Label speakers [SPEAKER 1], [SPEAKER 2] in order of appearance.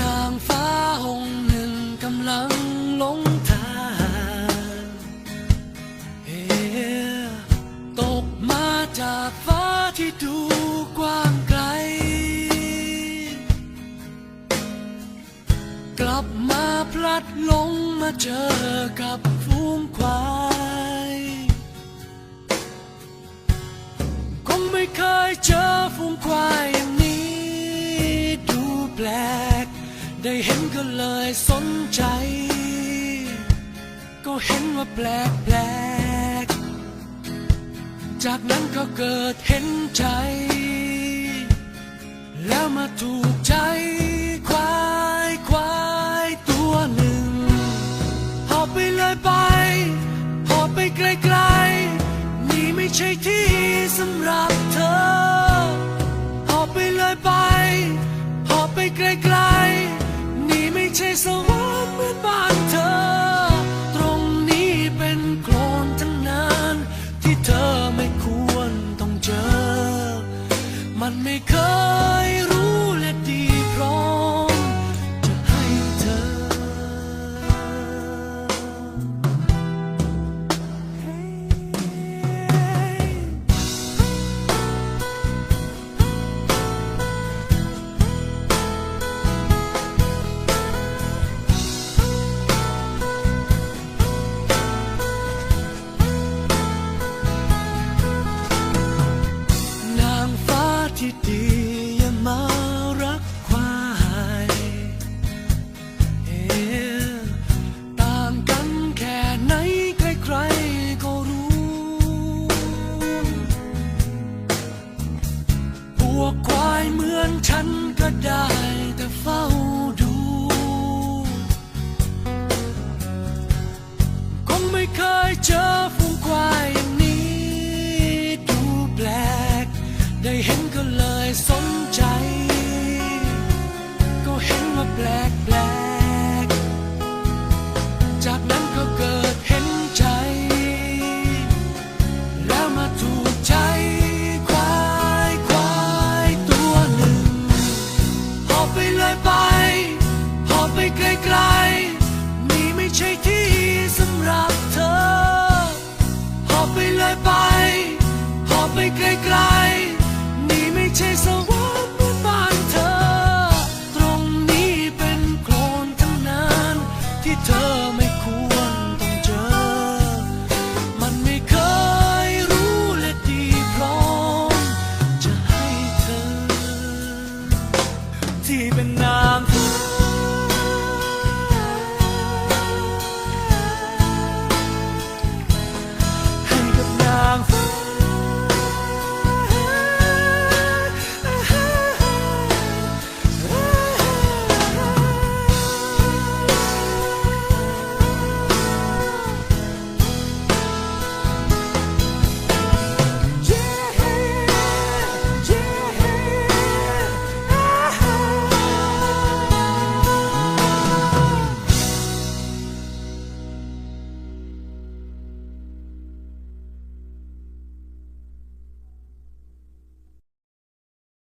[SPEAKER 1] นางฟ้าหงส์หนึ่งกำลังหลงทางเอตกมาจากฟ้าที่ดูกว้างไกล กลับมาพลัดหลงมาเจอกับฝูงควาย ได้เห็นก็เลยสนใจ ก็เห็นว่าแปลกแปลก จากนั้นก็เกิดเห็นใจ แล้วมาถูกใจ ฉันก็ได้แต่เฝ้าดู คงไม่เคยเจอฝูงควายอย่างนี้ดูแปลก ได้เห็นก็เลยสนใจ ก็เห็นว่าแปลกแปลก ไกลๆ นี่ไม่ใช่สวรรค์เหมือนบ้านเธอ ตรงนี้เป็นโคลนทั้งนั้นที่เธอไม่ควรต้องเจอ มันไม่เคยรู้และดีพร้อมจะให้เธอ ที่เป็นน้ำ